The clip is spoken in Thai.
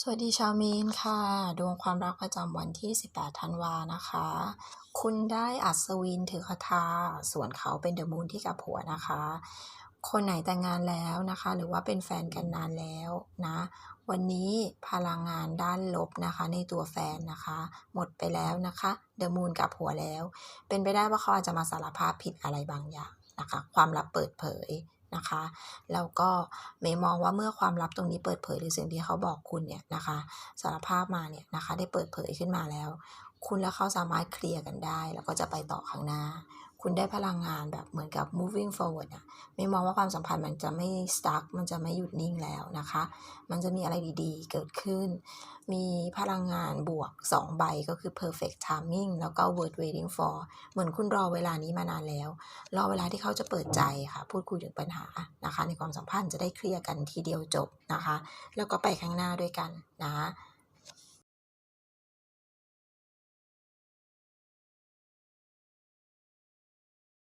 สวัสดีชาวมีนค่ะ ดวงความรักประจำวันที่ 18 ธันวานะคะ คุณได้อัศวินถือคาถาส่วนเขาเป็นเดอะมูนที่กับหัวนะคะ คนไหนแต่งงานแล้วนะคะ หรือว่าเป็นแฟนกันนานแล้วนะ วันนี้พลังงานด้านลบนะคะ ในตัวแฟนนะคะ หมดไปแล้วนะคะเดอะมูนกับหัวแล้ว เป็นไปได้ว่าเขาอาจจะมาสารภาพผิดอะไรบางอย่างนะคะ ความลับเปิดเผย นะคะแล้วก็เมย์มองว่าเมื่อความลับตรงนี้เปิดเผยหรือสิ่งที่เขาบอกคุณเนี่ยนะคะสารภาพมาเนี่ยนะคะได้เปิดเผยขึ้นมาแล้ว คุณและเขาสามารถเคลียร์กันได้ แล้วก็จะไปต่อข้างหน้า คุณได้พลังงานแบบเหมือนกับ moving forward อะไม่มองว่าความสัมพันธ์มันจะไม่ stuck มันจะไม่หยุดนิ่งแล้วนะคะ มันจะมีอะไรดีๆ เกิดขึ้น มีพลังงานบวก 2 ใบก็คือ perfect timing แล้วก็ word waiting for เหมือนคุณรอเวลานี้มานานแล้ว รอเวลาที่เขาจะเปิดใจค่ะ พูดคุยถึงปัญหานะคะ ในความสัมพันธ์จะได้เคลียร์กันทีเดียวจบนะคะ แล้วก็ไปข้างหน้าด้วยกันนะคะ